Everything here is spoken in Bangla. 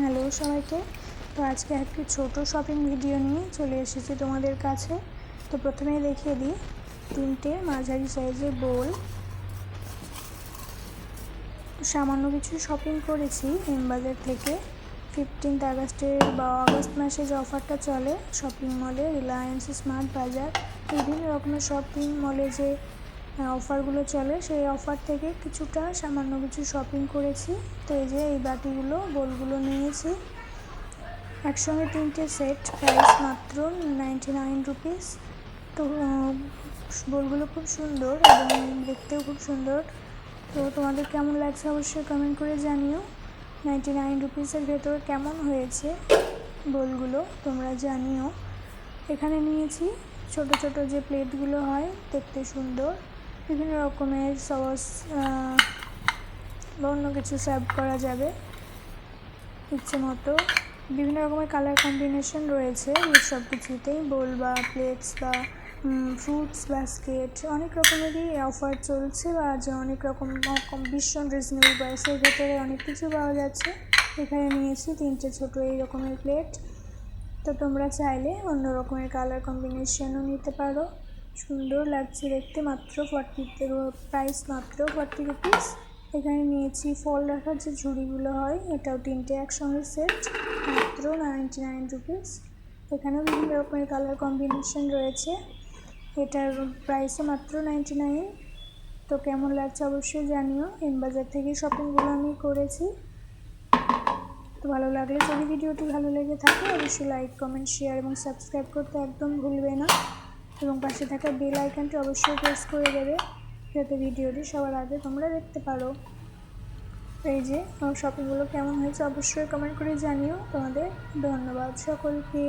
হ্যালো সবাইকে। তো আজকে একটি ছোট শপিং ভিডিও নিয়ে চলে এসেছি তোমাদের কাছে। তো প্রথমেই দেখিয়ে দিই, তিনটে মাঝারি সাইজের বোল সামান্য কিছু শপিং করেছি এমবাজার থেকে। ফিফটিন্থ আগস্টের বা আগস্ট মাসে যে অফারটা চলে শপিং মলে রিলায়েন্স স্মার্ট বাজার বিভিন্ন রকমের শপিং মলে যে অফারগুলো চলে। সেই অফার থেকে কিছুটা সামান্য কিছু শপিং করেছি। তো এই যে এই বাটিগুলো বোলগুলো নিয়েছি। একসঙ্গে তিনটে সেট প্রাইস মাত্র নাইনটি নাইন রুপিস তো বোলগুলো খুব সুন্দর এবং দেখতেও খুব সুন্দর। তো তোমাদের কেমন লাগছে অবশ্যই কমেন্ট করে জানিও। নাইনটি নাইন রুপিসের ভেতর কেমন হয়েছে বোলগুলো তোমরা জানিও। এখানে নিয়েছি ছোট ছোট যে প্লেটগুলো হয়, দেখতে সুন্দর। বিভিন্ন রকমের সস বা অন্য কিছু সার্ভ করা যাবে, ইচ্ছে মতো। বিভিন্ন রকমের কালার কম্বিনেশন রয়েছে, এই সব কিছুতেই। বোল বা প্লেটস বা ফ্রুটস বাস্কেট অনেক রকমেরই অফার চলছে বা যে অনেক রকম ভীষণ রিজনেবল প্রাইসের ভেতরে অনেক কিছু পাওয়া যাচ্ছে। এখানে নিয়েছি তিনটে ছোটো এই রকমের প্লেট তো তোমরা চাইলে অন্য রকমের কালার কম্বিনেশনও নিতে পারো। সুন্দর লাগছে দেখতে, মাত্র ফর্টি প্রাইস মাত্র ফর্টি রুপিস এখানে নিয়েছি ফল রাখার যে ঝুড়িগুলো হয়, এটাও তিনটে একসঙ্গে সেট মাত্র নাইনটি নাইন রুপিস এখানেও বিভিন্ন রকমের কালার কম্বিনেশন রয়েছে। এটার প্রাইসও মাত্র নাইনটি নাইন তো কেমন লাগছে অবশ্যই জানিও। বাজার থেকে শপিংগুলো আমি করেছি। তো ভালো লাগলে যদি ভিডিওটি ভালো লেগে থাকে, অবশ্যই লাইক কমেন্ট শেয়ার এবং সাবস্ক্রাইব করতে একদম ভুলবে না। এবং পাশে থাকা বেল আইকনটি অবশ্যই প্রেস করে দেবে, যাতে ভিডিওটি সবার আগে তোমরা দেখতে পারো। এই যে আমার শপিংগুলো কেমন হয়েছে অবশ্যই কমেন্ট করে জানিও। তোমাদের ধন্যবাদ সকলকে।